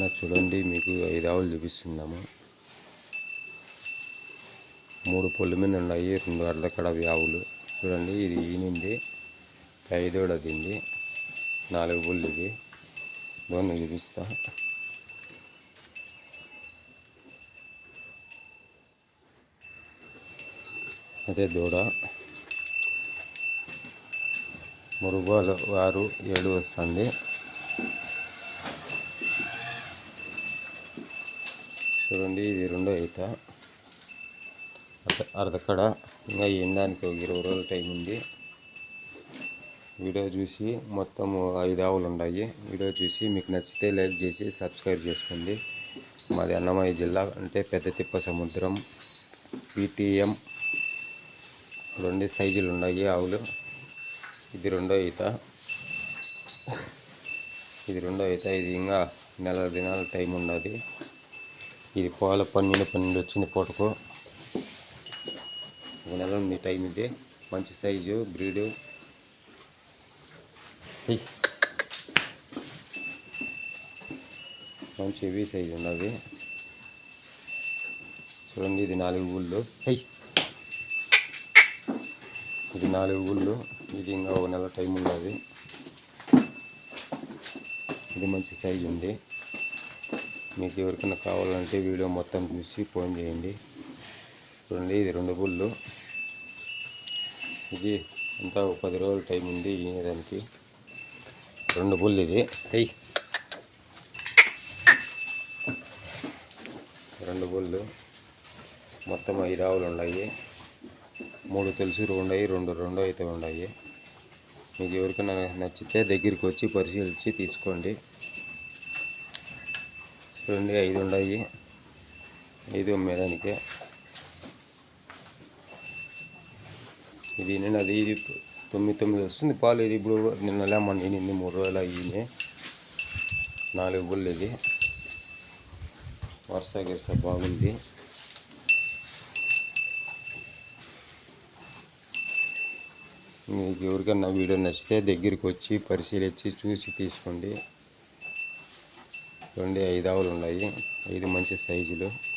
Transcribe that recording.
నా చూడండి మీకు ఐదు ఆవులు చూపిస్తున్నాము. మూడు పొల్లు మీద ఉన్నాయి రెండు అర్ధకడవి ఆవులు చూడండి ఇది ఈనింది ఐదోడ నాలుగు పుల్లు ఇది. దోన్ని చూపిస్తా. అదే దూడ. మురుగోలు ఆరు ఏడు వస్తుంది. చూడండి ఇది రెండో ఈత. అర్ధకడ. ఇంకా ఏందానికి ఒక ఇరవై రోజుల టైం ఉంది. వీడియో చూసి మొత్తం ఐదు ఆవులు ఉన్నాయి. వీడియో చూసి మీకు నచ్చితే లైక్ చేసి సబ్స్క్రైబ్ చేసుకోండి. మాది అన్నమయ్య జిల్లా అంటే పెద్ద తిప్ప సముద్రం. పిటిఎం రెండు సైజులు ఉన్నాయి ఆవులు. ఇది రెండో ఈత. ఇది రెండో ఈత. ఇది ఇంకా నెల దినాల టైం ఉన్నది. ఇది పాల పన్నెండు పన్నెండు వచ్చింది పూటకు. ఒక నెల ఉంది టైం ఇది. మంచి సైజు బ్రీడు. మంచి హెవీ సైజు ఉన్నది చూడండి ఇది నాలుగు ఊళ్ళు. హై. ఇది నాలుగు ఊళ్ళు. ఇది ఇంకా ఒక నెల టైం ఉన్నది. ఇది మంచి సైజు ఉంది. మీకు ఎవరికైనా కావాలంటే వీడియో మొత్తం చూసి ఫోన్ చేయండి. చూడండి ఇది రెండు బుళ్ళు ఇది అంతా ఒక పది రోజుల టైం ఉంది ఈయనడానికి రెండు బుళ్ళు ఇది. అయ్యి రెండు బుళ్ళు మొత్తం ఐదు ఆవులు ఉన్నాయి. మూడు తెలుసు ఉన్నాయి రెండు రెండు అయితే ఉన్నాయి. మీకు ఎవరికైనా నచ్చితే దగ్గరికి వచ్చి పరిశీలించి తీసుకోండి. చూడండి ఐదు ఉన్నాయి. ఐదు అమ్మేదానికి ఇది నేను అది ఇది తొమ్మిది తొమ్మిది వస్తుంది. పాలు ఇది ఇప్పుడు నిన్న లేమని ఈనింది మూడు రోజులు అయ్యింది. నాలుగు బుల్లు ఇది. వరుస గిరుస బాగుంది. మీకు ఎవరికన్నా వీడియో నచ్చితే దగ్గరికి వచ్చి పరిశీలించి చూసి తీసుకోండి. రెండు ఐదు ఆవులు ఉన్నాయి. ఐదు మంచి సైజులు.